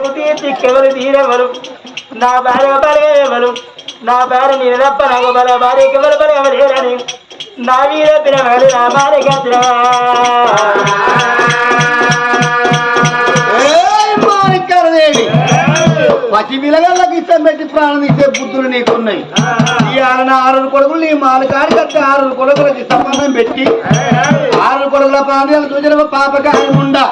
కొడుకు తీర్చికెవరు తీరెవరు? నా భార్య బలగెవరు నా భార్య మీద తప్ప నాకు బల భార్యకి ఎవరు బలగలేరని నా మీద పిలవాలి నా భార్య ఏయ్ పసి విలగళ్ళకి ఇష్టం పెట్టి ప్రాణం ఇచ్చే బుద్ధులు నీకున్నాయి. ఈ ఆరున ఆరు కొడుకులు నీ మాలకాడి కట్టి ఆరు కొడుకులకి సంబంధం పెట్టి ఆరు కొడుకుల ప్రాణాలు చూసిన పాపకాయ ఉండా.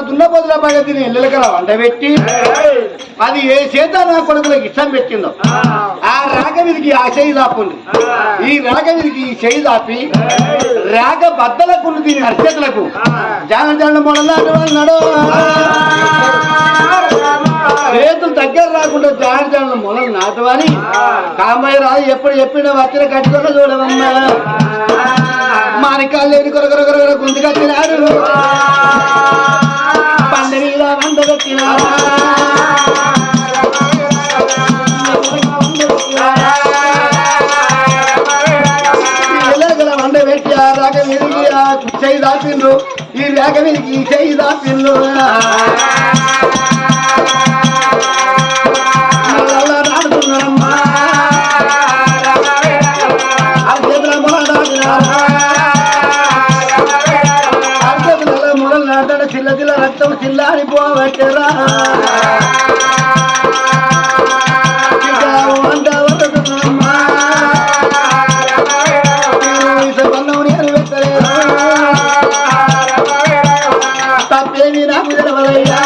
దున్న బదుల పడి తిని ఇళ్ళకల వంట పెట్టి అది ఏ చేత నా కొడుకులకు ఇష్టం పెట్టిందో? ఆ. రాగ మీదకి ఆ చేయి దాపుంది. ఈ రాగ మీదకి ఈ చేయి దాపి రాగ బద్దలకు దీని అర్చకులకు. జాన జాన మొదలాడు అన్నాడు చేతులు దగ్గర రాకుండా జాన జాన మొదలు నాటవని. కామయ్య రాజు ఎప్పుడు చెప్పిన వచ్చిన కట్టుకున్న చూడవమ్మా. మానికాలు లేని కొరకొర కొరకొర చేయి దాపిండ్రు ఈ రాగ మీదకి చేయి దాపిల్లు తప్పేమి నాకు తెలవదయ్యా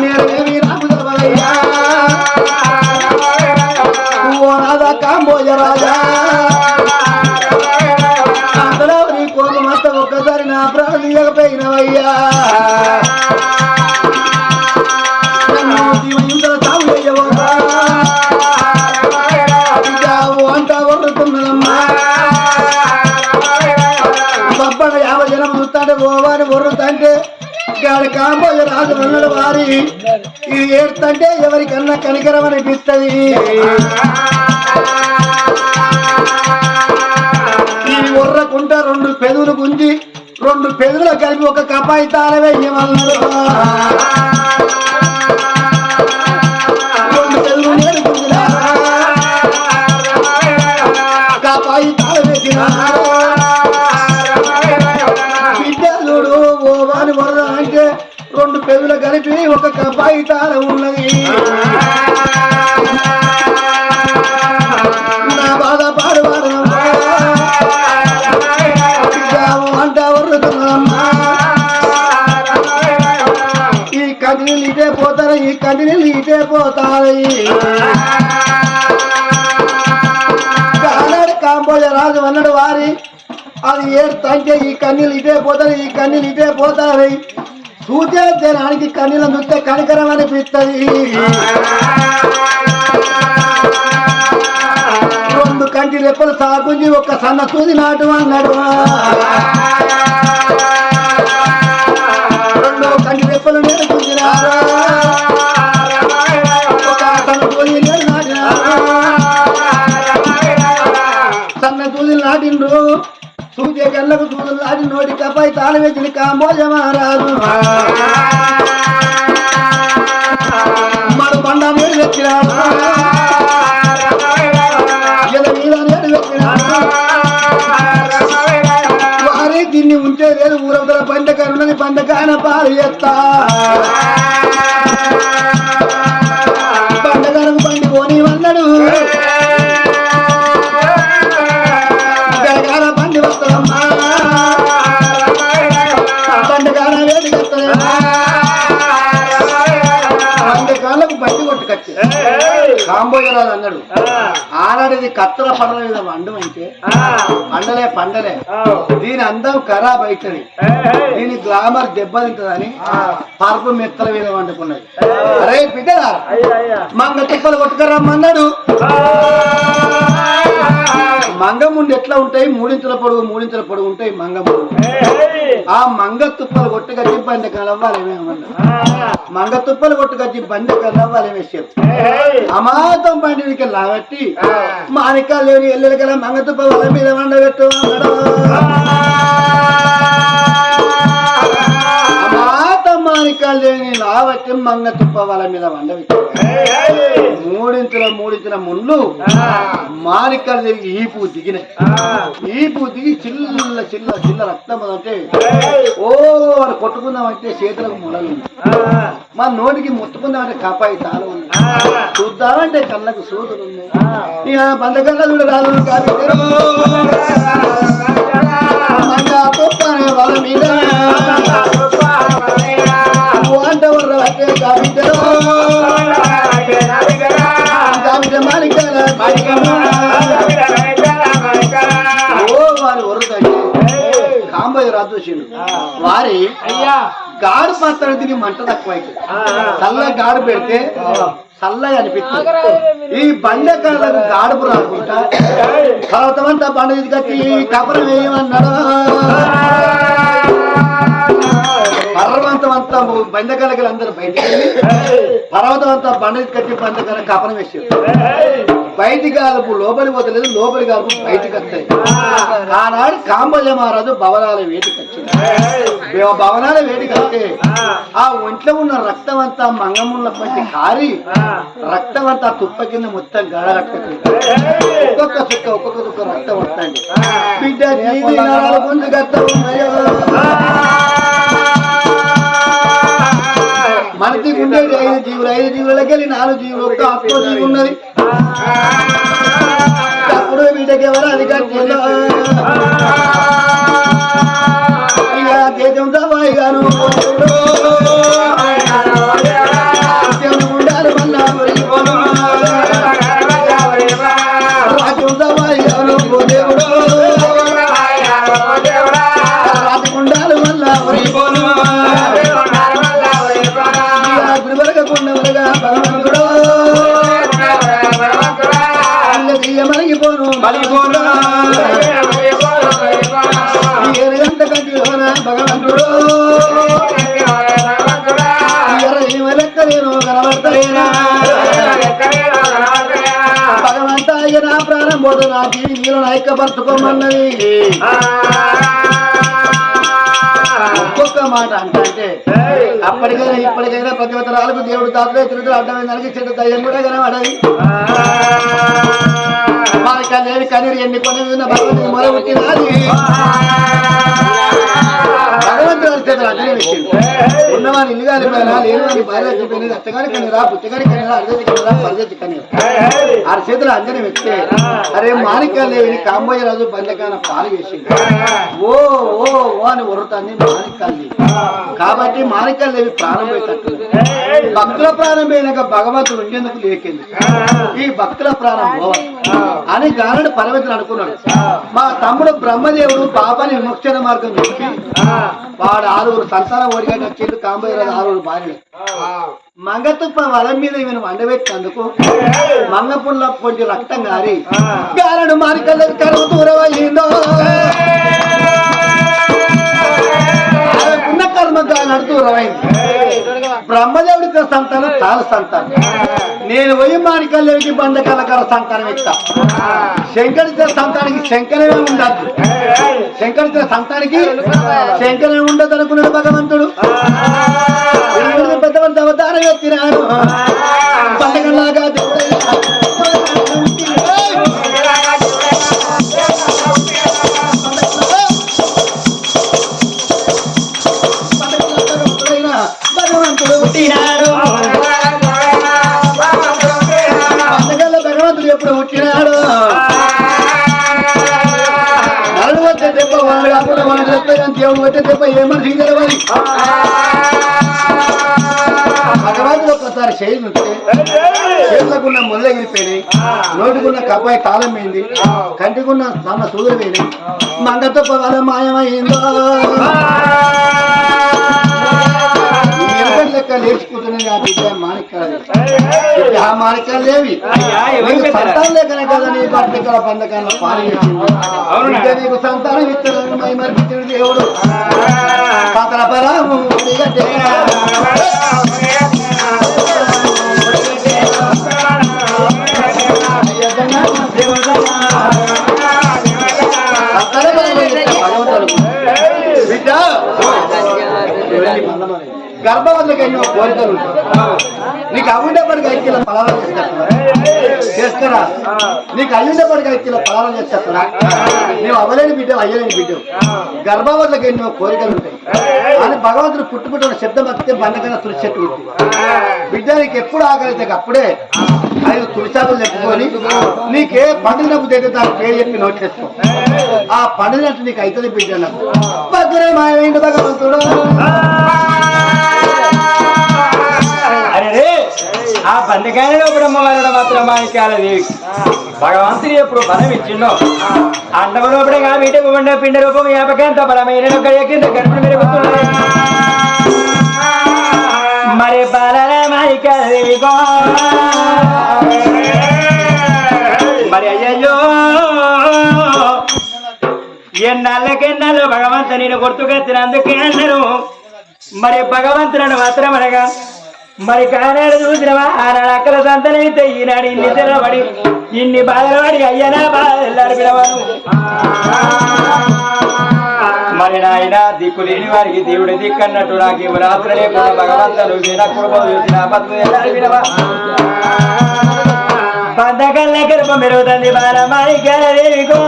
నేనేమి నాకు తెలవదయ్యా ఓ రాజా కాంబోజ రాజా. నీ కోపం ఒక్కసారి నా ప్రాణం తీయకపోయినవయ్యా. ఆడ కాంబోజ రాజు అన్నడు వారి. ఇది ఏడుతంటే ఎవరికన్నా కనికరం అనిపిస్తుంది. ఇది ఉర్రకుంట రెండు పెదులు గుంజి రెండు పెదులు కలిపి ఒక కపాయి తాళ వేయమన్నాడు అని ఒక కబాయి తార ఉన్నది. నా బాధ అంట వరుతున్నామ్మా ఈ కంటిని ఇటే పోతారు ఈ కంటిని ఇటే పోతారు. కాంబోజ రాజు అన్నాడు వారి. అది ఏడుతంటే ఈ కన్నీళ్ళు ఇటే పోతారు ఈ కన్నీళ్ళు ఇటే పోతారు. చూసే జనానికి నృత్య చూస్తే కనికరం అనిపిస్తుంది రెండు కంటి రెప్పలు సాగుంది ఒక సన్న సూది నాటు అన్నాడు. రెండు కంటి రెప్పలు నేను చూసినారా ఒక సన్న సూది నాటిండ్రు. సూచే కళ్ళకు సూదులు నాటి నోటి కపాయి తాళం వేసిన కాంబోజమారాదు మడు బండ మీద వచ్చినాడు. వారే దీన్ని ఉంటే లేదు ఊరవతల పండకారు ఉన్నది పండకాన పాలు ఎత్తా బండి కొట్టుకొచ్చి కాంబోజరాజు అన్నాడు. ఆనాడిది కత్తల పడల మీద వండం అంటే పండలే పండలే. దీని అందం ఖరాబ్ అవుతుంది దీని గ్లామర్ దెబ్బతింటదని పరుపు మెత్తల మీద వండుకున్నది. అరే బిడ్డరా మంగ తిప్పలు కొట్టుకురమ్మన్నాడు. మంగముండి ఎట్లా ఉంటాయి? మూడింతల పొడుగు మూడింతల పొడుగు ఉంటాయి మంగముండు ఆ మంగ తుప్పలు కొట్టు కట్టి బండి కలవ్వాలేమేమన్నా మంగ తుప్పలు కొట్టు కట్టి బండి కలవ్వాలేమేసారు అమాతం బండికి లాగట్టి మానికాలు లేని ఎల్లెలకల మంగ తుప్ప వాళ్ళ మీద వండబెట్టు లావట్టి మంగ తుప్ప వాళ్ళ మీద వండబెట్టు మూడింతుల మూడింతుల ముండ్లు మానికాలు తిరిగి ఈపు దిగినాయి ఈపు దిగి చిల్ల చిల్ల చిల్ల రక్తం అంటే ఓ కొట్టుకుందామంటే చేతులకు ముడలు. మా నోటికి ముట్టుకుందామంటే కపాయి తాళం ఉంది. చూద్దామంటే కళ్ళకు సూదులు ఉన్నాయి ఇక బందకళ్ళ కూడా రాదు వాళ్ళ మీద. వర్ర వారి గాడు మాత్రం తిని మంట తక్కువ చల్ల గాడు పెడితే చల్లగా అనిపిస్తుంది ఈ బండకాలకు గాడుపు రాకుండా పర్వతమంతా బండ ఇది కట్టి కబరం వేయమన్నాడు పర్వతం అంతా బండకాలకి అందరూ బయటికి వెళ్ళి పర్వతం అంతా బండ కట్టి బండకాల కపరం వేసారు బయటి గాలుపు లోపలి పోతలేదు లోపలి గాలుపు బయటికి వస్తాయి. ఆనాడు కాంబోజ మహారాజు భవనాల వేటికి వచ్చింది భవ- భవనాల వేటికి వస్తే ఆ ఒంట్లో ఉన్న రక్తం అంతా మంగముల పట్టి కారి రక్తం అంతా తుప్ప కింద మొత్తం గడగట్టుకుంది ఒక్కొక్క చుక్క ఒక్కొక్క చుక్క రక్తం వస్తాండి బిడ్డ మనకి ఉండేది ఐదు జీవులు. ఐదు జీవులకి వెళ్ళి నాలుగు జీవులు. ఒక్క ఆత్మ జీవి ఉన్నది. అప్పుడు వీటికి ఎవరు అది కట్టిందో ఇక దేశం సవాయి గాను నా ప్రాణం పోదు నా జీవి నీలో ఐక్యపరచుకోమన్నది ఒక్కొక్క మాట అంటే అప్పటికైనా ఇప్పటికైనా ప్రతివతరాలకు దేవుడు తాతలే తిరుగుతూ అడ్డమైన దానికి చెడ్డ దయ్యం కూడా కనబడది. మనకి లేని కనీరు ఎన్ని కొన్ని మొర పుట్టినది భగవంతుడు చేతులు అడ్డనే పెట్టింది ఉన్నవాని ఇల్లు కాలిపోయినా లేని భార్య చెప్పినది అత్తగారి కనీరా పుట్టగారి కనీరా అర్ధతి కనీరా పరదతి కనీరా ఆ చేతులు అంజనే పెడితే అరే మాణిక్యాలేవిని కాంబోయ రాజు బండకాన పాలు వేసింది ఓ ఓ ఓ అని ఉరుతుంది మాణిక్యాలు కాబట్టి మాణిక్యాలేవి ప్రాణం పెట్టట్లేదు భక్తుల ప్రాణం పోయినాక భగవంతుడు ఉండేందుకు లేకింది ఈ భక్తుల ప్రాణం పోవాలి. అని గానుడు పరమతులు అనుకున్నాడు. మా తమ్ముడు బ్రహ్మదేవుడు పాపని విముక్షణ మార్గం చెప్పి వాడు ఆరుగురు సంతానం ఒడిగట్టు వచ్చేది కాంబోయ రాజు ఆరుగురు భార్యలు మంగతుప్ప వలం మీద ఈమెను వండబెట్టినందుకు మంగపుల్ల కొంచెం రక్తం గారి గారడు మారికల్ల కరువు దూరమయ్యిందో ఉన్న కర్మ గానడు దూరమైంది బ్రహ్మదేవుడికి సంతానం తాను సంతానం. నేను పోయి మాణికల్లేవికి బండకలకర సంతానం ఇస్తా. శంకరిత సంతానికి శంకరమే ఉండద్దు శంకరిత సంతానికి శంకరమే ఉండదు అనుకున్నాడు భగవంతుడు. దేవుడు పెద్దవంత అవతారం ఎత్తినాడు పండగలాగా భగవంతుడు నోటికున్న కప్పాయి తాళం పోయింది కంటికున్న సూదులు పోయినాయి మంగతో పగల మాయమైందో. లెక్క లేచి కూర్చున్నది ఆ బిడ్డ మాణిక్యాలు. ఆ మాణిక్యాలు లేవి? సంతానం లేకనే కదా నీ ఇక్కడ బంధకాలను పాలించింది నీకు సంతానం ఇస్తానని మై మరిపించిన దేవుడు. పాతల పరాము గర్భవతులకు ఎన్నో కోరికలు నీకు అవ్వుండేప్పటికి ఐక్యల ఫలాలు చేస్తారా చేస్తారా? నీకు అయ్యుండేప్పటికి ఐక్యల ఫలాలు చేస్తారా నువ్వు అవ్వలేని బిడ్డ అయ్యలేని బిడ్డ గర్భవతులకు ఎన్నో కోరికలు ఉంటాయి. అని భగవంతుడు పుట్టుకుంటున్న శబ్దం వస్తే బండకన్నా తులసి చెట్టు బిడ్డ నీకు ఎప్పుడు ఆకలితే అప్పుడే ఐదు తులసాకులు చెప్పుకొని నీకే పండుగ దగ్గర దాని పేరు చెప్పి నోట్ చేసుకో. ఆ పండుగ నీకు అవుతుంది బిడ్డ నాకు భద్రే భగవంతుడు. ఆ బండకాయలో బ్రహ్మవారుడు మాత్రం మాణిక్యాల దేవి భగవంతుడు ఎప్పుడు బలం ఇచ్చిండో. అండవ ఆ వీటికి ఉండే పిండ రూపం యాపకంత బలమైన గర్భిణి పెరుగుతున్నది మరి బాలన. మరి అయ్యయ్యో. ఎన్నాళ్ళకెన్నాళ్ళు భగవంతు నేను గుర్తుకెత్తినందుకే అన్నారు. మరి భగవంతులను మాత్రం అనగా మరి కానాడు చూసినవా ఆనాడు అక్కల సంతనైతే ఈనాడు ఇన్ని తిరగబడి ఇన్ని బాధలు అయ్యనా బాధలు పిలవను మరి నాయన దిక్కు లేని వారికి దేవుడి దిక్కన్నట్టు నాకు ఇవి రాత్రి లేకుండా భగవంతుడు వినకూడదు చూసిన ఆపత్తు ఎల్లారి వినవా గర్భం పెరుగుతుంది బాలమాయి దేవికో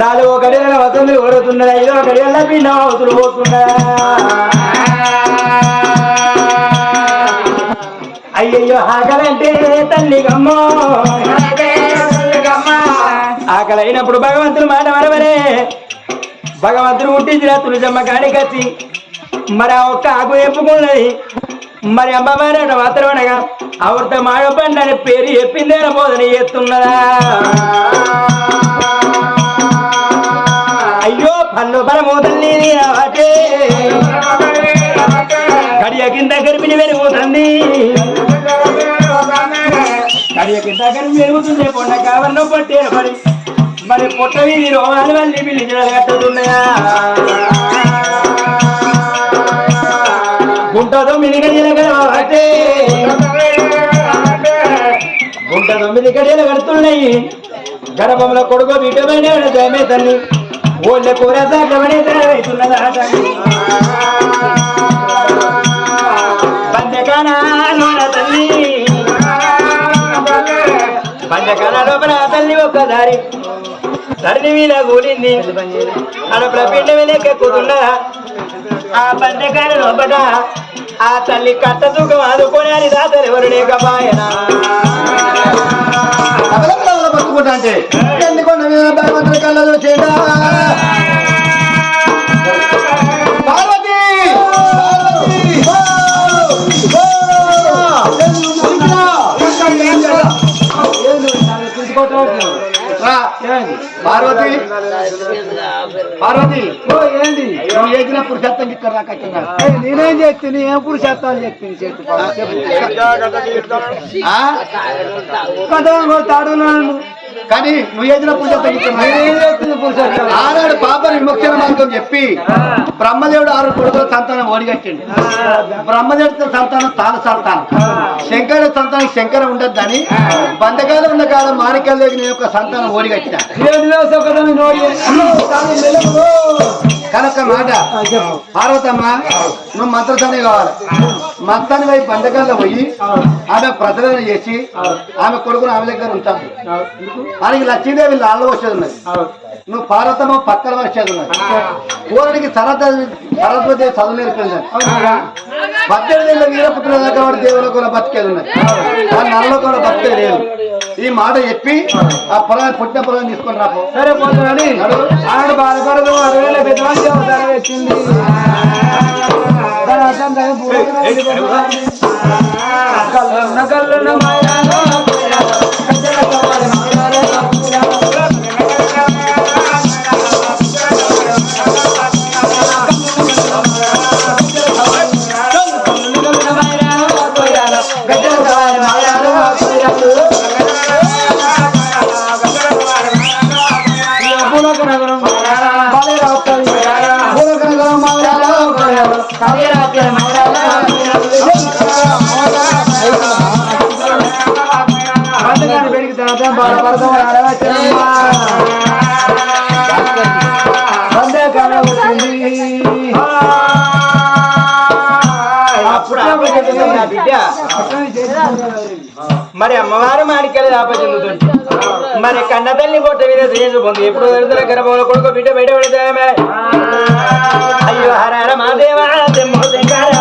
నాలుగో గడియల వసంతులు ఓడుతున్నది ఐదో గడియల పిండం పోతున్నా అయ్యయ్యో ఆకలంటే తల్లి గమ్మో. ఆకలి అయినప్పుడు భగవంతుడు మాట మరవరే భగవంతుడు పుట్టించిన తులసమ్మ కాడికచ్చి మరి ఆ ఒక్క ఆకు చెప్పుకున్నది మరి అమ్మవారి మాత్రం అనగా ఆవిడతో మాడపండి అని పేరు చెప్పిందే బోధన చేస్తున్నదా అయ్యో పన్ను బలము తల్లి కడియ కింద గర్భిణి పెరుగుతుంది. కడియ కింద గర్భిణి పెరుగుతుంది పొన్న కావన్నో పట్టే మరి మరి పొట్ట వీధి రోగాలు మళ్ళీ పిల్లి కట్టుతున్నాయా గుంట తొమ్మిది గడియల గడవటే గుంట తొమ్మిది గడియలు కడుతున్నాయి గర్భంలో కొడుకో బిడ్డమైన జయమే తల్లి ఓళ్ళ కూర సాగమనే అవుతున్నదాట పంచకానాలోన తల్లి. పంచకాల లోపల తల్లి ఒక్కసారి ధరణి మీద కూలింది. అడపల పిండ వెళ్ళెక్కుతున్నా ఆ పంచకాల లోపల ఆ తల్లి కట్ట సుఖం ఆదుకొని అని దాతలు ఎవరు లేకపాయనా అంటే భగవంతుడి పార్వతి! పార్వతి! పార్వతి? పార్వతి ఏంది నువ్వు పురుషత్వం ఇక్కడ? నేనేం చెప్తుంది ఏం పురుషత్వాలు చెప్తుంది చెప్పు ఆ? తాడు నన్ను. కానీ నువ్వు చెప్తుంది పురుషత్వం ఆనాడు పాప విమోచన మార్గం చెప్పి బ్రహ్మదేవుడు ఆరు కొడుకుల సంతానం ఓడిగట్టిండు. బ్రహ్మదేవుడితో సంతానం తాను సంతానం. శంకరుడి సంతానం శంకర ఉండద్దని బంధకాలు ఉన్న కాలం దగ్గర నేను సంతానం ఓడిగట్టిన. నోడి కనుక మాట పార్వతమ్మ నువ్వు మంత్రసాని కావాలి. మంత్రాన్ని పోయి బంధకాల్లో పోయి ఆమె ప్రసరణ చేసి ఆమె కొడుకును ఆమె దగ్గర ఉంటాను ఆయనకి లక్ష్మీదేవి లాల్లో వచ్చేది ఉన్నది నువ్వు పార్వతమ్మ పక్కన వచ్చేది ఉన్నది పూర్ణికి సరస్వతి సరస్వతి చదువు నేర్పింది. పద్దెనిమిది ఏళ్ళ వీరపుత్రుల దగ్గర వాడు దేవుల కూడా బతికేది ఉన్నది వాళ్ళ నల్ల కూడా బతికే లేదు. ఈ మాట చెప్పి ఆ పొలాన్ని పుట్టిన పొలాన్ని తీసుకొని రాపో. సరే పోతుందని ఆనాడు బాధపడదు అరవేల పెద్దవాళ్ళు అవతారం మరి అమ్మవారు మాడికెళ్ళి ఆపచెందుతుంది మరి కన్న తల్లి పొట్ట మీద శ్రేయసు పొంది. ఎప్పుడు వెళ్తారా గర్భంలో కొడుకు బిడ్డ బయట పెడతామే అయ్యో హర హర మాదేవా తెమ్మో శంకర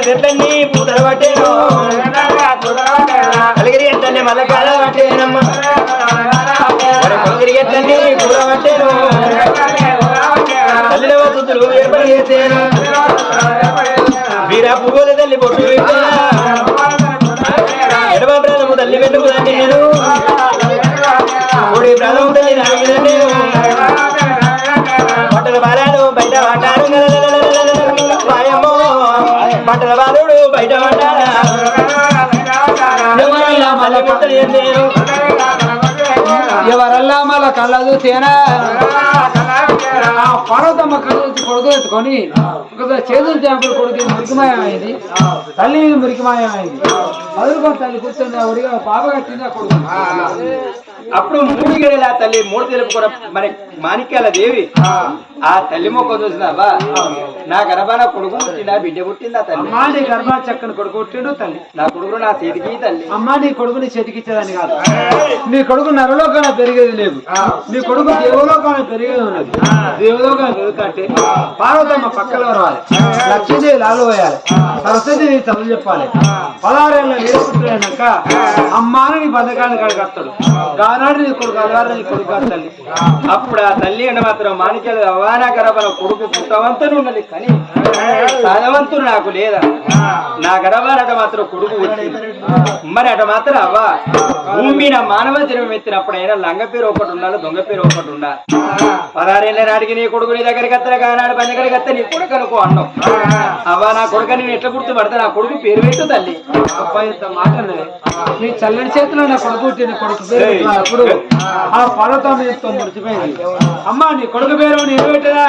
పట్టేను ఉయ్యల మళ్ళీ కాడ పట్టేనమ్మ పట్టేను తల్లిలో తుతులు ఏర్పడి చేసేను వీరా పువ్వుల తల్లి పొట్టు ఎడవ ఎడమ ప్రాణము తల్లి పెట్టుకుదండి నేను బట్టల బాలుడు బయట పడ్డాడా? ఎవరైనా మళ్ళీ పుట్టలు చేసేను ఎవరల్లా మళ్ళా కళ్ళ చూసేనా? ఆ పర్వతమ్మ కళ్ళు కొడుకు ఎత్తుకొని ఒకసారి చేతులు చేపలు కొడుకు మురికిమాయమైంది తల్లి మురికిమాయమైంది చదువుకొని తల్లి కూర్చొని ఒడిగా బాబా కట్టింది ఆ కొడుకు. అప్పుడు మూడు గడిల తల్లి మూడు తెలుపు కూడా మరి మాణిక్యాల దేవి. ఆ తల్లి మొక్క చూసినావా నా గర్భాన కొడుకు పుట్టిందా బిడ్డ పుట్టిందా తల్లి? అమ్మా నీ గర్భా చక్కని కొడుకు పుట్టిండు తల్లి. నా కొడుకు నా చేతికి తల్లి. అమ్మా నీ కొడుకుని చేతికిచ్చేదని కాదు. నీ కొడుకు నరలోకాన పెరిగేది లేదు. నీ కొడుకు దేవలోకాన పెరిగేది ఉన్నది. దేవలోకాన పెరుగుతుంటే పార్వతమ్మ పక్కలో రావాలి. లక్ష్మీదేవి లాలు పోయాలి సరస్వతి చదువు చెప్పాలి. పదహారేళ్ళ నేర్పుతున్నాక అమ్మాని నీ బతకాన్ని కడగస్తాడు గానాడు నీ కొడుకు అలవారు నీ కొడుకు తల్లి. అప్పుడు ఆ తల్లి ఎండ మాత్రం మాణిక్యాలు అవానా గర్భాన కొడుకు పుట్టవంతుడు ఉన్నది కానీ సాధవంతుడు నాకు లేదా? నా గర్భాన మాత్రం కొడుకు వచ్చింది. మరి అట మాత్రం అవ్వా. భూమి నా మానవ జన్మం ఎత్తినప్పుడైనా లంగ పేరు ఒకటి ఉండాలి దొంగ పేరు ఒకటి ఉండాలి. పదహారేళ్ళ నాటికి నీ కొడుకు నీ దగ్గరికి వస్తా కానాడు పని దగ్గరికి వస్తే నీ కొడుకు అనుకో అన్నావు. అవ్వా నా కొడుకు నేను ఎట్లా గుర్తుపడతా? నా కొడుకు పేరు పెట్టు తల్లి. అబ్బాయి ఇంత మాట అన్నది. నీ చల్లని చేతిలో నా కొడుకు పుట్టిన కొడుకు పేరు ఆ పర్వతం ఎంతో ముడిచిపోయింది అమ్మా నీ కొడుకు పేరు నేను పెట్టదా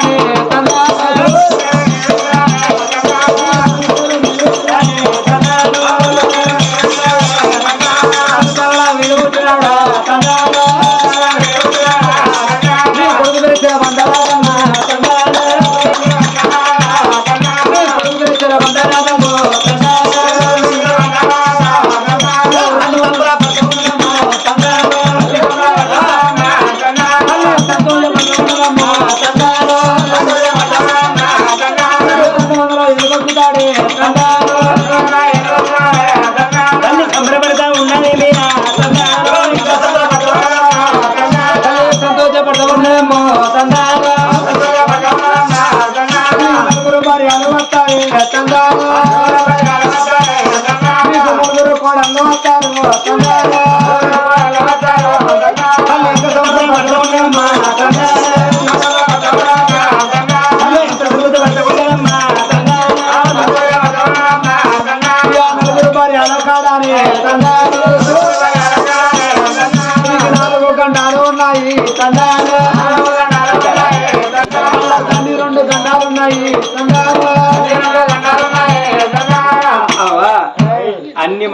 నాలుగు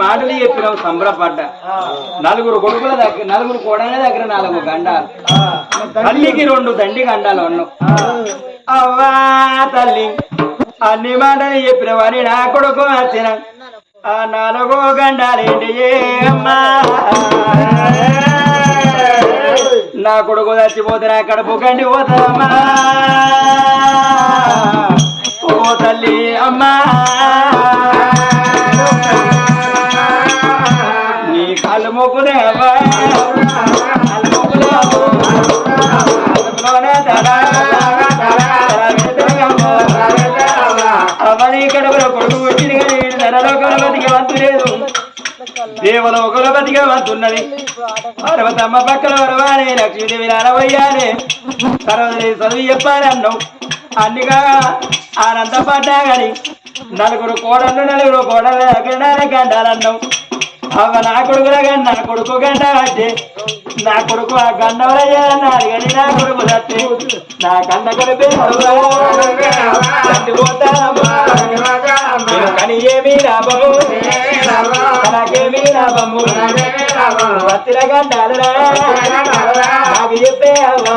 మాటలు చెప్పినావు సంబరపడ్డా. నలుగురు కొడుకుల దగ్గర నలుగురు కోడల దగ్గర నాలుగు గండాలు. తల్లికి రెండు దండి గండాలు అన్నావు అవ్వా తల్లి అన్ని మాటలు చెప్పిన వారి నా కొడుకు వచ్చిన. ఆ నాలుగో గండాలేంటి అమ్మా? నా కొడుకు చచ్చిపోతే నా కడుపు కండి పోతామా ఓ తల్లి అమ్మా. వెతకమ్మా. అవని కడుపులో కొడుకు వచ్చింది కానీ వీడు నరలోకంలో బతికి దేవలోకంలో బతికి పార్వతమ్మ పక్కన వరవానే లక్ష్మీదేవి నానవయ్యానే సర్వదేవి చదువు చెప్పాలి అన్నావు. అన్నిగా ఆనందపడ్డా కానీ నలుగురు కోడళ్ళు నలుగురు కోడలు అక్కడ గండాలన్నావు. అవ్వ నా కొడుకుల గండ నా కొడుకు గండ అంటే నా కొడుకు ఆ గండవరయ్యాలన్నారు కానీ నా కొడుకు తట్టి నా గండ కొడుకు కానీ ఏమీ లాభము. తనకేమీ లాభము. పత్తిర గండాలరా నాకు చెప్పే అవ్వ.